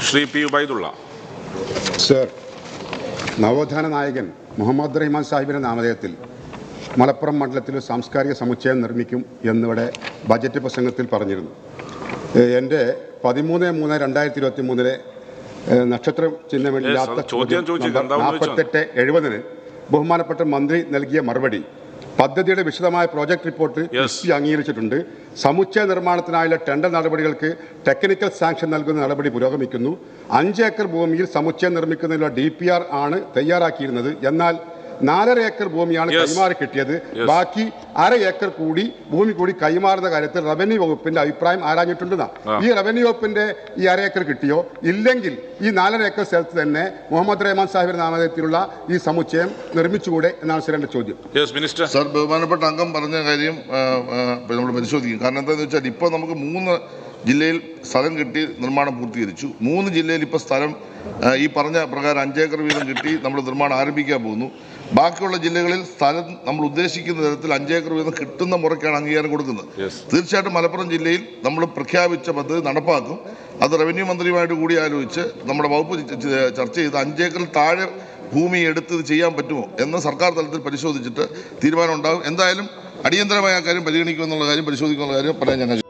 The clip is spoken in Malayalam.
ശ്രീ പി ഉബൈദുള്ള സർ നവോത്ഥാന നായകൻ മുഹമ്മദ് റഹ്മാൻ സാഹിബിന്റെ നാമധേയത്തിൽ മലപ്പുറം മണ്ഡലത്തിൽ ഒരു സാംസ്കാരിക സമുച്ചയം നിർമ്മിക്കും എന്നിവിടെ ബജറ്റ് പ്രസംഗത്തിൽ പറഞ്ഞിരുന്നു എന്റെ പതിമൂന്ന് മൂന്ന് രണ്ടായിരത്തി ഇരുപത്തി മൂന്നിലെ നക്ഷത്ര ചിഹ്നമില്ലാത്ത. നാൽപ്പത്തെട്ട് എഴുപതിന് ബഹുമാനപ്പെട്ട മന്ത്രി നൽകിയ മറുപടി പദ്ധതിയുടെ വിശദമായ പ്രോജക്ട് റിപ്പോർട്ട് അംഗീകരിച്ചിട്ടുണ്ട്. സമുച്ചയ നിർമ്മാണത്തിനായുള്ള ടെൻഡർ നടപടികൾക്ക് ടെക്നിക്കൽ സാങ്ഷൻ നൽകുന്ന നടപടി പുരോഗമിക്കുന്നു. അഞ്ച് ഏക്കർ ഭൂമിയിൽ സമുച്ചയം നിർമ്മിക്കുന്നതിനുള്ള ഡി പി ആർ ആണ് തയ്യാറാക്കിയിരുന്നത്. എന്നാൽ നാലര ഏക്കർ ഭൂമിയാണ് കൈമാറി കിട്ടിയത്. ബാക്കി അര ഏക്കർ കൂടി ഭൂമി കൂടി കൈമാറുന്ന കാര്യത്തിൽ റവന്യൂ വകുപ്പിന്റെ അഭിപ്രായം ആരാഞ്ഞിട്ടുണ്ടെന്നാ ഈ റവന്യൂ വകുപ്പിന്റെ ഈ അര ഏക്കർ കിട്ടിയോ? ഇല്ലെങ്കിൽ ഈ നാലര ഏക്കർ സ്ഥലത്ത് തന്നെ മുഹമ്മദ് റഹ്മാൻ സാഹിബിന്റെ നാമധേയത്തിലുള്ള ഈ സമുച്ചയം നിർമ്മിച്ചുകൂടെ എന്നാണ് സാർ എന്റെ ചോദ്യം. യെസ് മിനിസ്റ്റർ സാർ ബഹുമാനപ്പെട്ട അംഗം പറഞ്ഞ കാര്യം നമ്മൾ പരിശോധിക്കും. കാരണം എന്താണെന്ന് വെച്ചാൽ ഇപ്പോൾ നമുക്ക് മൂന്ന് ജില്ലയിൽ സ്ഥലം കിട്ടി നിർമ്മാണം പൂർത്തീകരിച്ചു. മൂന്ന് ജില്ലയിൽ ഇപ്പോൾ സ്ഥലം ഈ പറഞ്ഞ പ്രകാരം അഞ്ചേക്കർ വീതം കിട്ടി നമ്മൾ നിർമ്മാണം ആരംഭിക്കാൻ പോകുന്നു. ബാക്കിയുള്ള ജില്ലകളിൽ സ്ഥലം നമ്മൾ ഉദ്ദേശിക്കുന്ന തരത്തിൽ അഞ്ചേക്കർ വീതം കിട്ടുന്ന മുറയ്ക്കാണ് അംഗീകാരം കൊടുക്കുന്നത്. തീർച്ചയായിട്ടും മലപ്പുറം ജില്ലയിൽ നമ്മൾ പ്രഖ്യാപിച്ച പദ്ധതി നടപ്പാക്കും. അത് റവന്യൂ മന്ത്രിയുമായിട്ട് കൂടി ആലോചിച്ച് നമ്മുടെ വകുപ്പ് ചർച്ച ചെയ്ത് അഞ്ചേക്കറിൽ താഴെ ഭൂമി എടുത്ത് ചെയ്യാൻ പറ്റുമോ എന്ന് സർക്കാർ തലത്തിൽ പരിശോധിച്ചിട്ട് തീരുമാനം ഉണ്ടാകും. എന്തായാലും അടിയന്തരമായ ആ കാര്യം പരിഗണിക്കുമെന്നുള്ള കാര്യം പരിശോധിക്കുമെന്നുള്ള കാര്യം പറയാൻ ഞങ്ങൾ